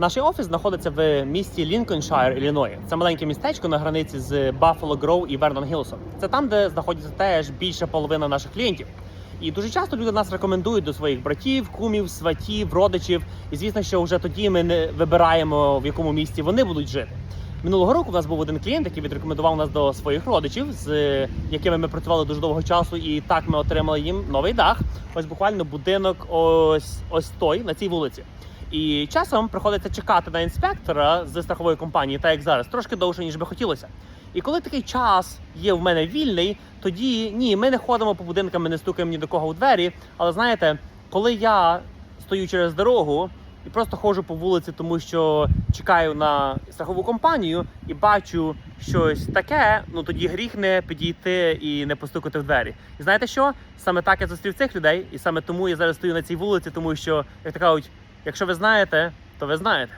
Наш офіс знаходиться в місті Лінкольншайр, Ілліної. Це маленьке містечко на границі з Buffalo Grove і Вернон Гілсом. Це там, де знаходиться теж більша половина наших клієнтів. І дуже часто люди нас рекомендують до своїх братів, кумів, сватів, родичів. І звісно, що вже тоді ми не вибираємо в якому місті вони будуть жити. Минулого року у нас був один клієнт, який відрекомендував нас до своїх родичів, з якими ми працювали дуже довго часу, і так ми отримали їм новий дах. Ось буквально будинок, ось ось той на цій вулиці. І часом приходиться чекати на інспектора з страхової компанії, так як зараз, трошки довше ніж би хотілося. І коли такий час є в мене вільний, тоді ні, ми не ходимо по будинкам, ми не стукаємо ні до кого у двері. Але знаєте, коли я стою через дорогу і просто ходжу по вулиці, тому що чекаю на страхову компанію і бачу щось таке, ну тоді гріх не підійти і не постукати в двері. І знаєте що? Саме так я зустрів цих людей, і саме тому я зараз стою на цій вулиці, тому що як то кажуть, якщо ви знаєте, то ви знаєте.